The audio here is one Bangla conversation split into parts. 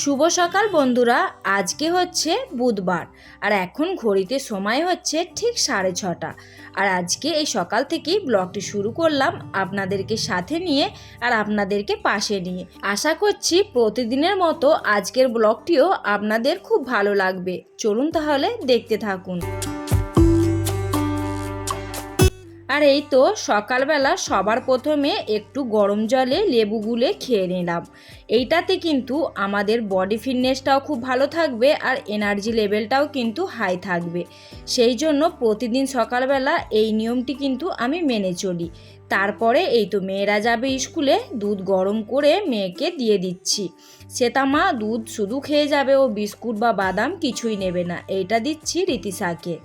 শুভ সকাল বন্ধুরা, আজকে হচ্ছে বুধবার, আর এখন ঘড়িতে সময় হচ্ছে ঠিক সাড়ে ছটা। আর আজকে এই সকাল থেকেই ব্লগটি শুরু করলাম আপনাদেরকে সাথে নিয়ে আর আপনাদেরকে পাশে নিয়ে। আশা করছি প্রতিদিনের মতো আজকের ব্লগটিও আপনাদের খুব ভালো লাগবে। চলুন তাহলে দেখতে থাকুন। আর এই তো সকালবেলা সবার প্রথমে একটু গরম জলে লেবু গুলে খেয়ে নিলাম। এইটাতে কিন্তু আমাদের বডি ফিটনেসটাও খুব ভালো থাকবে আর এনার্জি লেভেলটাও কিন্তু হাই থাকবে। সেই জন্য প্রতিদিন সকালবেলা এই নিয়মটি কিন্তু আমি মেনে চলি। তারপরে এই তো মেয়েরা যাবে স্কুলে, দুধ গরম করে মেয়েকে দিয়ে দিচ্ছি। শ্বেতামা দুধ শুধু খেয়ে যাবে ও বিস্কুট বা বাদাম কিছুই নেবে না। এইটা দিচ্ছি রীতিশাকে।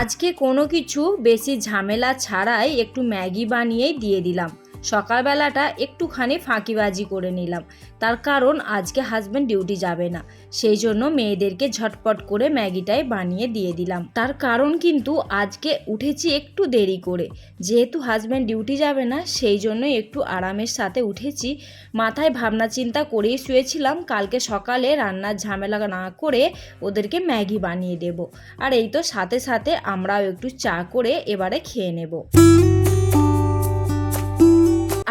আজকে কোনো কিছু বেশি ঝামেলা ছাড়াই একটু ম্যাগি বানিয়েই দিয়ে দিলাম। সকালবেলাটা একটুখানি ফাঁকিবাজি করে নিলাম। তার কারণ আজকে হাজব্যান্ড ডিউটি যাবে না। সেই জন্য মেয়েদেরকে ঝটপট করে ম্যাগিটাই বানিয়ে দিয়ে দিলাম। তার কারণ কিন্তু আজকে উঠেছি একটু দেরি করে। যেহেতু হাজব্যান্ড ডিউটি যাবে না, সেই জন্যই একটু আরামের সাথে উঠেছি। মাথায় ভাবনা চিন্তা করেই শুয়েছিলাম, কালকে সকালে রান্নার ঝামেলা না করে ওদেরকে ম্যাগি বানিয়ে দেব। আর এই তো সাথে সাথে আমরাও একটু চা করে এবারে খেয়ে নেব।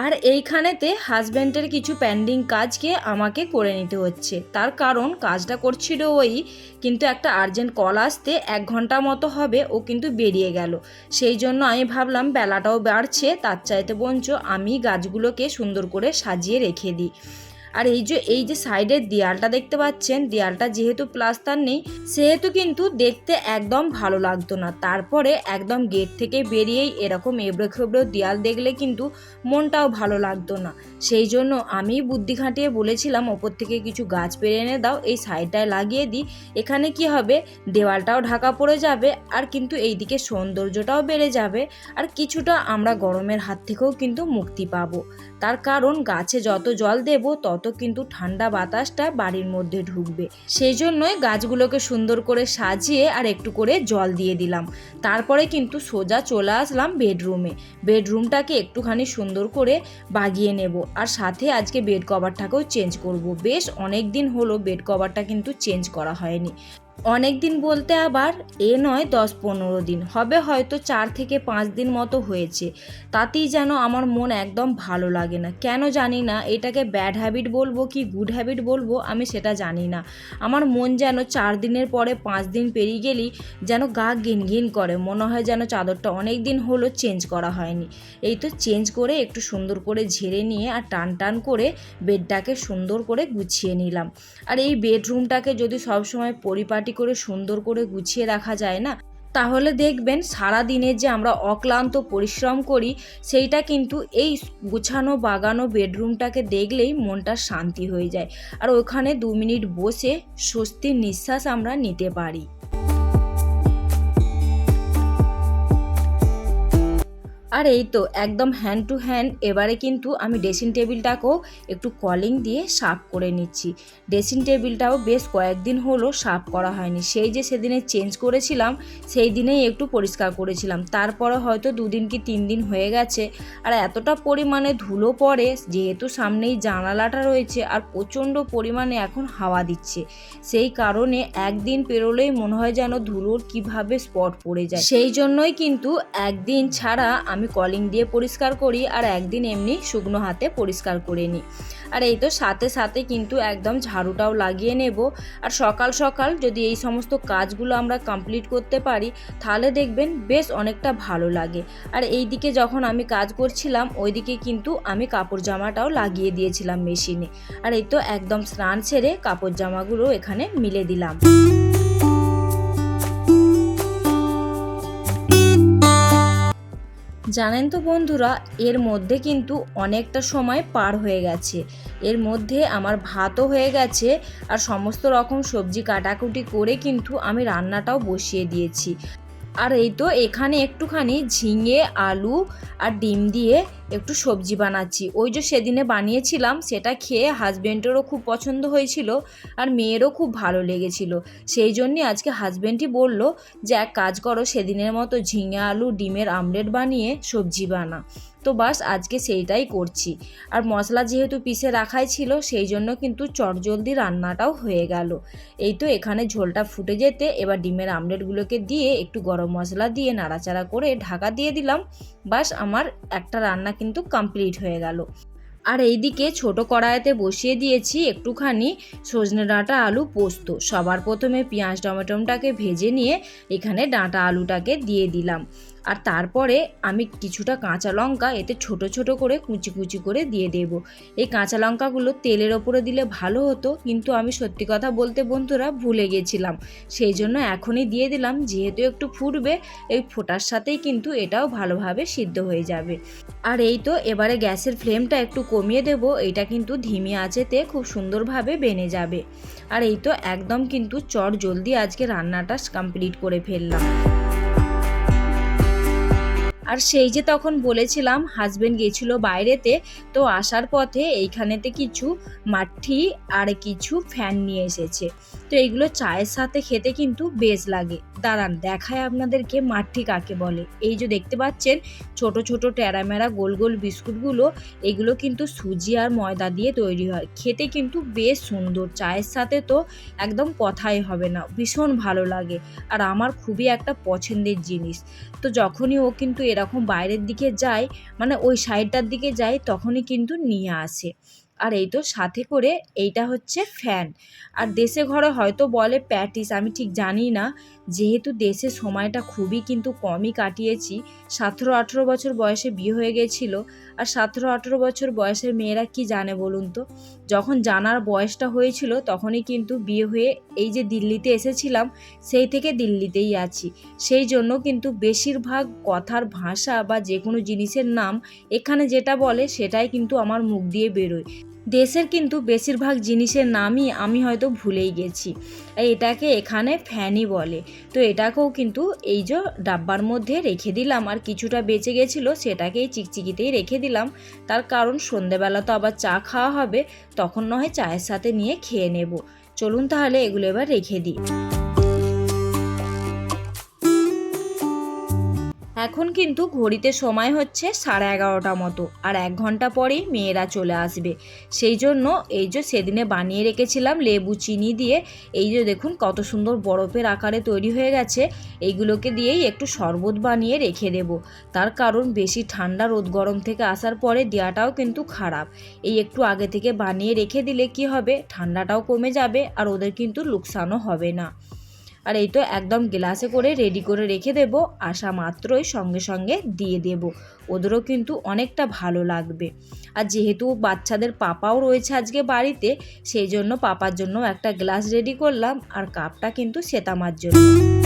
আর এইখানেতে হাজব্যান্ডের কিছু প্যান্ডিং কাজকে আমাকে করে নিতে হচ্ছে। তার কারণ কাজটা করছিল ওই, কিন্তু একটা আর্জেন্ট কল আসতে এক ঘণ্টা মতো হবে, ও কিন্তু বেরিয়ে গেল। সেই জন্য আমি ভাবলাম বেলাটাও বাড়ছে, তার চাইতে বঞ্চ আমি গাছগুলোকে সুন্দর করে সাজিয়ে রেখে দিই। আর এই যে এই যে সাইডের দেয়ালটা দেখতে পাচ্ছেন, দেয়ালটা যেহেতু প্লাস্টার নেই, সেহেতু কিন্তু দেখতে একদম ভালো লাগতো না। তারপরে একদম গেট থেকে বেরিয়েই এরকম এবড়ো খেবড়ো দেয়াল দেখলে কিন্তু মনটাও ভালো লাগতো না। সেই জন্য আমি বুদ্ধি খাটিয়ে বলেছিলাম, ওপর থেকে কিছু গাছ পেরে এনে দাও, এই সাইডটায় লাগিয়ে দিই। এখানে কি হবে? দেওয়ালটাও ঢাকা পড়ে যাবে, আর কিন্তু এইদিকে সৌন্দর্যটাও বেড়ে যাবে, আর কিছুটা আমরা গরমের হাত থেকেও কিন্তু মুক্তি পাবো। তার কারণ গাছে যত জল দেব, তত কিন্তু ঠান্ডা বাতাসটা বাড়ির মধ্যে ঢুকবে। সেই জন্যই গাছগুলোকে সুন্দর করে সাজিয়ে আর একটু করে জল দিয়ে দিলাম। তারপরে কিন্তু সোজা চলে আসলাম বেডরুমে। বেডরুমটাকে একটুখানি সুন্দর করে বাগিয়ে নেব। আর সাথে আজকে বেড কভারটাকেও চেঞ্জ করব। বেশ অনেক দিন হলো বেড কভারটা কিন্তু চেঞ্জ করা হয়নি। অনেক দিন বলতে আবার এ নয় দশ পনেরো দিন। হবে হয়তো চার থেকে পাঁচ দিন মতো হয়েছে। তাতেই যেন আমার মন একদম ভালো লাগে না। কেন জানি না, এটাকে ব্যাড হ্যাবিট বলব কি গুড হ্যাবিট বলব আমি সেটা জানি না। আমার মন যেন চার দিনের পরে পাঁচ দিন পেরিয়ে গেলেই যেন গা ঘিন করে। মনে হয় যেন চাদরটা অনেক দিন হলো চেঞ্জ করা হয়নি। এই তো চেঞ্জ করে একটু সুন্দর করে ঝেড়ে নিয়ে আর টান টান করে বেডটাকে সুন্দর করে গুছিয়ে নিলাম। আর এই বেডরুমটাকে যদি সবসময় পরিপাটি করে সুন্দর করে গুছিয়ে রাখা যায় না? তাহলে দেখবেন সারা দিনে যে আমরা অক্লান্ত পরিশ্রম করি, সেইটা কিন্তু এই গুছানো বাগানো বেডরুমটাকে দেখলেই মনটা শান্তি হয়ে যায়। আর ওখানে দু মিনিট বসে স্বস্তির নিঃশ্বাস আমরা নিতে পারি। আর এই তো একদম হ্যান্ড টু হ্যান্ড এবারে কিন্তু আমি ড্রেসিং টেবিলটাকেও একটু কলিং দিয়ে সাফ করে নিচ্ছি। ড্রেসিং টেবিলটাও বেশ কয়েকদিন হলো সাফ করা হয়নি। সেই যে সেদিনে চেঞ্জ করেছিলাম, সেই দিনেই একটু পরিষ্কার করেছিলাম। তারপরে হয়তো দুদিন কি তিন দিন হয়ে গেছে। আর এতটা পরিমাণে ধুলো পড়ে, যেহেতু সামনেই জানালাটা রয়েছে আর প্রচণ্ড পরিমাণে এখন হাওয়া দিচ্ছে। সেই কারণে একদিন পেরোলেই মনে হয় যেন ধুলোর কীভাবে স্পট পড়ে যায়। সেই জন্যই কিন্তু একদিন ছাড়া আমি কলিং দিয়ে পরিষ্কার করি আর একদিন এমনি শুকনো হাতে পরিষ্কার করে নিই। আর এই তো সাথে সাথে কিন্তু একদম ঝাড়ুটাও লাগিয়ে নেব। আর সকাল সকাল যদি এই সমস্ত কাজগুলো আমরা কমপ্লিট করতে পারি, তাহলে দেখবেন বেশ অনেকটা ভালো লাগে। আর এই দিকে যখন আমি কাজ করছিলাম, ওইদিকে কিন্তু আমি কাপড় জামাটাও লাগিয়ে দিয়েছিলাম মেশিনে আর এই তো একদম স্নান ছেড়ে কাপড় জামাগুলো এখানে মিলে দিলাম। জানেন তো বন্ধুরা, এর মধ্যে কিন্তু অনেকটা সময় পার হয়ে গেছে। এর মধ্যে আমার ভাতও হয়ে গেছে আর সমস্ত রকম সবজি কাটাকুটি করে কিন্তু আমি রান্নাটাও বসিয়ে দিয়েছি। আর এই তো এখানে একটুখানি ঝিঙে, আলু আর ডিম দিয়ে একটু সবজি বানাচ্ছি। ওই যে সেদিনে বানিয়েছিলাম, সেটা খেয়ে হাজব্যান্ডেরও খুব পছন্দ হয়েছিল আর মেয়েরও খুব ভালো লেগেছিল। সেই জন্যে আজকে হাজব্যান্ডই বলল যে, এক কাজ করো, সেদিনের মতো ঝিঙে, আলু, ডিমের আমলেট বানিয়ে সবজি বানা। তো বাস আজকে সেইটাই করছি। আর মশলা যেহেতু পিষে রাখাই ছিল, সেই জন্য কিন্তু চটজলদি রান্নাটাও হয়ে গেল। এই তো এখানে ঝোলটা ফুটে যেতে এবার ডিমের আমলেটগুলোকে দিয়ে একটু গরম মশলা দিয়ে নাড়াচাড়া করে ঢাকা দিয়ে দিলাম। বাস আমার একটা রান্না কিন্তু কমপ্লিট হয়ে গেল। আর এইদিকে ছোট কড়াইতে বসিয়ে দিয়েছি একটুখানি সজনে ডাঁটা আলু পোস্ত। সবার প্রথমে পেঁয়াজ, টমেটোমটাকে ভেজে নিয়ে এখানে ডাঁটা আলুটাকে দিয়ে দিলাম। আর তারপরে আমি কিছুটা কাঁচা লঙ্কা এতে ছোট ছোট করে কুচি কুচি করে দিয়ে দেব। এই কাঁচা লঙ্কাগুলো তেলের ওপরে দিলে ভালো হতো, কিন্তু আমি সত্যি কথা বলতে বন্ধুরা ভুলে গেছিলাম। সেই জন্য এখনই দিয়ে দিলাম, যেহেতু একটু ফুটবে, এই ফোটার সাথেই কিন্তু এটাও ভালোভাবে সিদ্ধ হয়ে যাবে। আর এই তো এবারে গ্যাসের ফ্লেমটা একটু কমিয়ে দেব এটা কিন্তু ধিমি আঁচেতে খুব সুন্দরভাবে বেনে যাবে। আর এই তো একদম কিন্তু চট জলদি আজকে রান্নাটা কমপ্লিট করে ফেললাম। আর সেই যে তখন বলেছিলাম হাজবেন্ড গেছিল বাইরেতে, তো আসার পথে এইখানেতে কিছু মাঠি আর কিছু ফ্যান নিয়ে এসেছে। তো এইগুলো চায়ের সাথে খেতে কিন্তু বেশ লাগে। দাঁড়ান দেখায় আপনাদেরকে মাঠি কাকে বলে। এই যে দেখতে পাচ্ছেন, ছোট ছোট ট্যারামেরা গোল গোল বিস্কুটগুলো, এগুলো কিন্তু সুজি আর ময়দা দিয়ে তৈরি হয়। খেতে কিন্তু বেশ সুন্দর, চায়ের সাথে তো একদম কথাই হবে না, ভীষণ ভালো লাগে। আর আমার খুবই একটা পছন্দের জিনিস। তো যখনই ও কিন্তু এরকম বাইরের দিকে যায় মানে ওই সাইডটার দিকে যায়, তখনই কিন্তু নিয়ে আসে। আর এই তো সাথে করে এইটা হচ্ছে ফ্যান আর দেশে ঘরে হয়তো বলে প্যাটিস, আমি ঠিক জানি না। যেহেতু দেশে সময়টা খুবই কিন্তু কমই কাটিয়েছি, সতেরো, আঠেরো বছর বয়সে বিয়ে হয়ে গেছিল। আর সতেরো, আঠেরো বছর বয়সের মেয়েরা কি জানে বলুন তো? যখন জানার বয়সটা হয়েছিল, তখনই কিন্তু বিয়ে হয়ে এই যে দিল্লিতে এসেছিলাম, সেই থেকে দিল্লিতেই আছি। সেই জন্য কিন্তু বেশিরভাগ কথার ভাষা বা যে কোনো জিনিসের নাম এখানে যেটা বলে, সেটাই কিন্তু আমার মুখ দিয়ে বেরোয়। দেশের কিন্তু বেশিরভাগ জিনিসের নামই আমি হয়তো ভুলেই গেছি। এটাকে এখানে ফ্যানি বলে। তো এটাকেও কিন্তু এই যে ডাব্বার মধ্যে রেখে দিলাম, আর কিছুটা বেঁচে গেছিল সেটাকেই চিকচিকিতেই রেখে দিলাম। তার কারণ সন্ধেবেলা তো আবার চা খাওয়া হবে, তখন নয় চায়ের সাথে নিয়ে খেয়ে নেব। চলুন তাহলে এগুলো এবার রেখে দিই। এখন কিন্তু ঘড়িতে সময় হচ্ছে সাড়ে এগারোটা মতো, আর এক ঘণ্টা পরেই মেয়েরা চলে আসবে। সেই জন্য এই যে সেদিনে বানিয়ে রেখেছিলাম লেবু চিনি দিয়ে, এই যে দেখুন কত সুন্দর বরফের আকারে তৈরি হয়ে গেছে, এইগুলোকে দিয়েই একটু শরবত বানিয়ে রেখে দেব। তার কারণ বেশি ঠান্ডা রোদ গরম থেকে আসার পরে দেওয়াটাও কিন্তু খারাপ। এই একটু আগে থেকে বানিয়ে রেখে দিলে কি হবে? ঠান্ডাটাও কমে যাবে, আর ওদের কিন্তু লোকসানও হবে না। আর এই তো একদম গ্লাসে করে রেডি করে রেখে দেব। আসা মাত্রই সঙ্গে সঙ্গে দিয়ে দেব। ওদেরও কিন্তু অনেকটা ভালো লাগবে। আর যেহেতু বাচ্চাদের পাপাও রয়েছে আজকে বাড়িতে, সেই জন্য পাপার জন্য একটা গ্লাস রেডি করলাম। আর কাপটা কিন্তু সেতামার জন্য।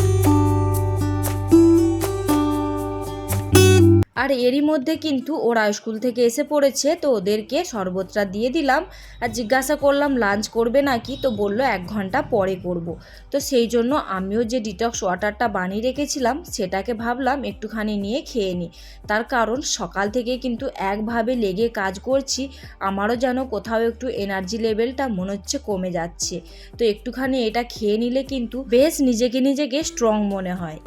আর এরই মধ্যে কিন্তু ওরা স্কুল থেকে এসে পড়েছে, তো ওদেরকে শরবতটা দিয়ে দিলাম। আর জিজ্ঞাসা করলাম, লাঞ্চ করবে নাকি? তো বলল, এক ঘণ্টা পরে করব। তো সেই জন্য আমিও যে ডিটক্স ওয়াটারটা বানিয়ে রেখেছিলাম, সেটাকে ভাবলাম, একটুখানি নিয়ে খেয়ে নিই তার কারণ, সকাল থেকে কিন্তু একভাবে লেগে কাজ করছি, আমারও যেন কোথাও একটু এনার্জি লেভেলটা মনে হচ্ছে কমে যাচ্ছে। তো একটুখানি এটা খেয়ে নিলে কিন্তু বেশ নিজেকে নিজেকে স্ট্রং মনে হয়।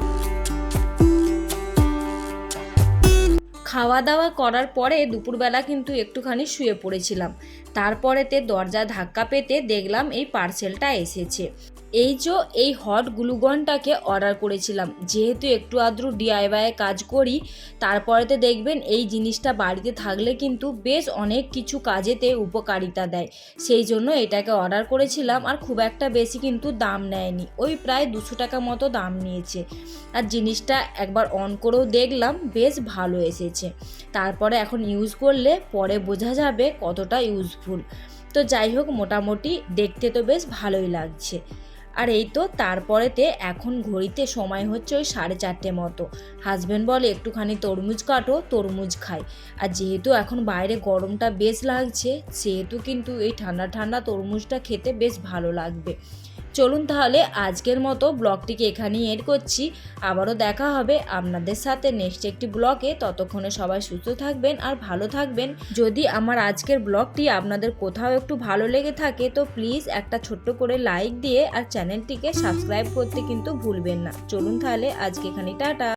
খাওয়া দাওয়া করার পরে দুপুরবেলা কিন্তু একটুখানি শুয়ে পড়েছিলাম। তারপরেতে দরজা ধাক্কা পেতে দেখলাম এই পার্সেলটা এসেছে। এই যে এই হট গ্লুগনটাকে অর্ডার করেছিলাম। যেহেতু একটু আদ্রু ডিআইওয়াই কাজ করি, তারপরেতে দেখবেন এই জিনিসটা বাড়িতে থাকলে কিন্তু বেশ অনেক কিছু কাজেতে উপকারিতা দেয়। সেই জন্য এটাকে অর্ডার করেছিলাম আর খুব একটা বেশি কিন্তু দাম নেয়নি। ওই প্রায় দুশো টাকা মতো দাম নিয়েছে। আর জিনিসটা একবার অন করেও দেখলাম, বেশ ভালো এসেছে। তারপরে এখন ইউজ করলে পরে বোঝা যাবে কতটা ইউজফুল তো যাই হোক, মোটামুটি দেখতে তো বেশ ভালোই লাগছে। আর এই তো তারপরেতে এখন ঘড়িতে সময় হচ্ছে ওই সাড়ে চারটে মতো। হাজব্যান্ড বলে, একটুখানি তরমুজ কাটো, তরমুজ খাই। আর যেহেতু এখন বাইরে গরমটা বেশ লাগছে, সেহেতু কিন্তু এই ঠান্ডা ঠান্ডা তরমুজটা খেতে বেশ ভালো লাগবে। চলুন তাহলে আজকের মতো ব্লগটিকে এখানেই এড করছি। আবারও দেখা হবে আপনাদের সাথে নেক্সট একটি ব্লগে। ততক্ষণে সবাই সুস্থ থাকবেন আর ভালো থাকবেন। যদি আমার আজকের ব্লগটি আপনাদের কোথাও একটু ভালো লেগে থাকে, তো প্লিজ একটা ছোট্ট করে লাইক দিয়ে আর চ্যানেলটিকে সাবস্ক্রাইব করতে কিন্তু ভুলবেন না। চলুন তাহলে আজকে এখানে টাটা।